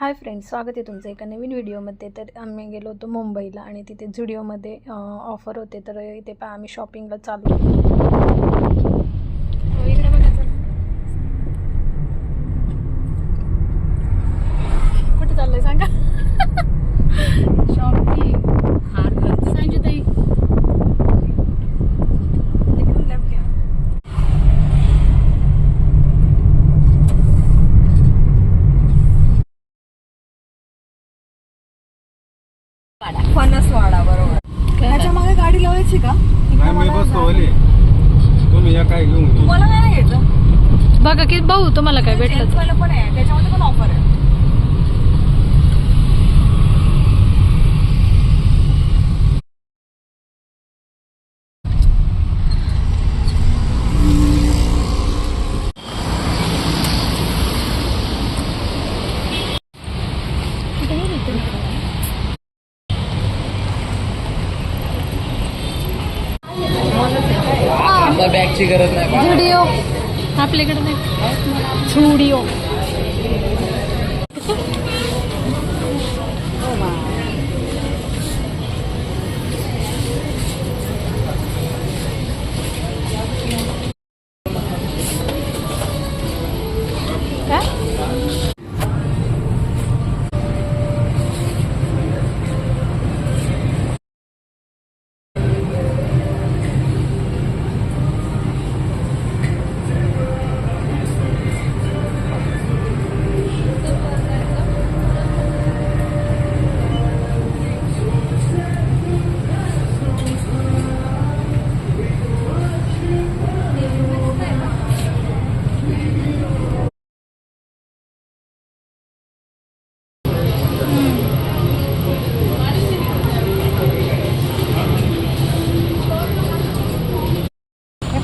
Hi friends स्वागत आहे तुमचं एका नवीन व्हिडिओमध्ये. तर आम्ही गेलो होतो मुंबईला आणि तिथे झुडिओमध्ये ऑफर होते. तर इथे पहा आम्ही शॉपिंगला चालू वाडा बरोबर. त्याच्यामागे गाडी लावायची का? नाही मी बसतो ओली तुम्ही या काय घेऊन नाही घ्यायचं बघा की भाऊ तुम्हाला काय भेटलं पण आहे. त्याच्यामध्ये पण ऑफर आहे. बॅगची गरज नाही झुडिओ आपल्याकडे नाही. झुडिओ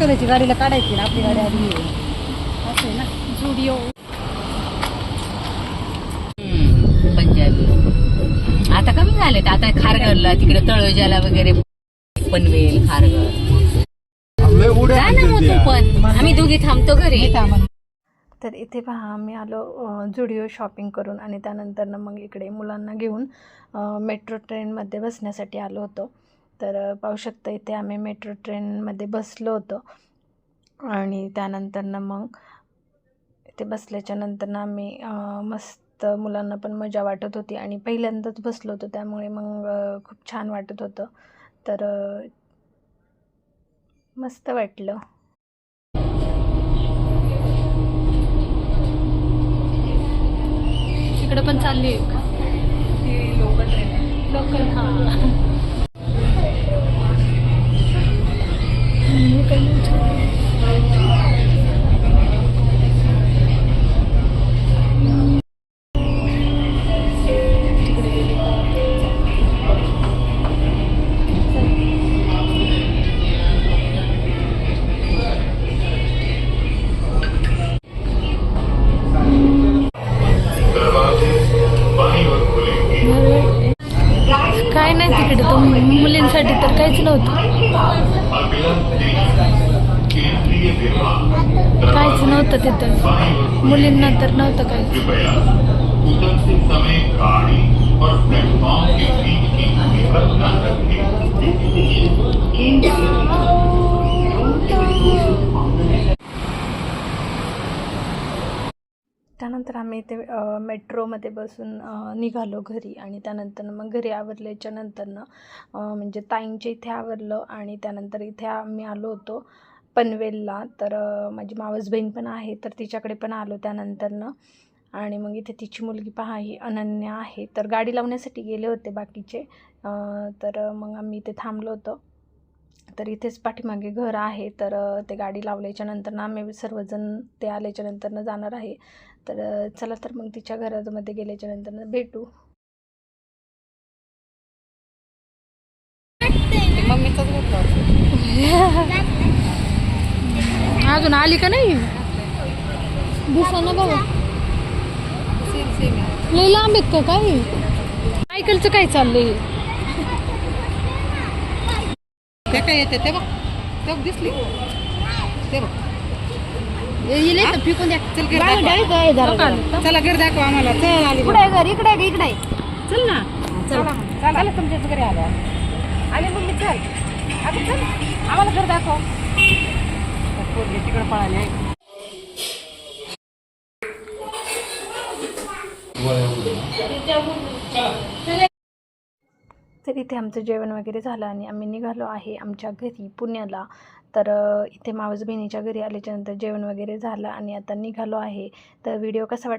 एखाद्याची गाडीला काढायची ना आपली गाडी आधी. असं आहे ना झुडिओ पंजाबी. आता कमी झालेत. आता खारघरला तिकडे तळोजाला वगैरे पनवेल जा ना मग तू त्या. पण. आम्ही दोघी थांबतो घरी. तर इथे पहा आम्ही आलो झुडिओ शॉपिंग करून आणि त्यानंतर मग इकडे मुलांना घेऊन मेट्रो ट्रेनमध्ये बसण्यासाठी आलो होतो. तर पाहू शकता इथे आम्ही मेट्रो ट्रेनमध्ये बसलो होतो. आणि त्यानंतरनं मग इथे बसल्याच्या नंतरनं आम्ही मस्त मुलांना पण मजा वाटत होती. आणि पहिल्यांदाच बसलो होतो त्यामुळे मग खूप छान वाटत होतं. तर मस्त वाटलं. इकडे पण चालली लोकल ट्रेन आहे. लोकल हां. मुलींसाठी काहीच नव्हतं. काहीच नव्हतं तिथं. मुलींना तर नव्हतं काहीच. त्यानंतर आम्ही इथे मेट्रोमध्ये बसून निघालो घरी आणि त्यानंतर मग घरी आवरल्याच्या नंतरनं म्हणजे ताईंच्या इथे आवरलं आणि त्यानंतर इथे आम्ही आलो होतो पनवेलला. तर माझी मावस बहीण पण आहे तर तिच्याकडे पण आलो त्यानंतरनं आणि मग इथे तिची मुलगी पहा ही अनन्या आहे. तर गाडी लावण्यासाठी गेले होते बाकीचे. तर मग आम्ही इथे थांबलो होतो. तर इथेच पाठीमागे घर आहे. तर ते गाडी लावल्याच्या नंतरनं आम्ही सर्वजण ते आल्याच्या नंतरनं जाणार आहे. तर चला तर मग तिच्या घरामध्ये गेल्याच्या नंतरनं भेटू. मम्मीचाच अजून आली का नाही? दिसा ना बाबा लई लांब आहेत का काय सायकलचं काय चाललंय ते काय येते ते बघ. ते बघ दिसली? ते बघ. येईल इथं फेकून द्या. चल बाहेर दाखवा. आहे. चला घर दाखवा आम्हाला. चल आली इकडे आहे घर इकडे आहे का? इकडे आहे. चल ना. चला. चला चला. तुमच्याच घरी आल्या आले मग मी चल. अगं चल. आम्हाला घर दाखव. पोरगी तिकडे पळाले तर इथे आमचं जेवण वगैरे झालं आणि आम्ही निघालो आहे आमच्या घरी पुण्याला. तर इथे मावस बहिणीच्या घरी आल्याच्यानंतर जेवण वगैरे झालं आणि आता निघालो आहे. तर व्हिडिओ कसा वाट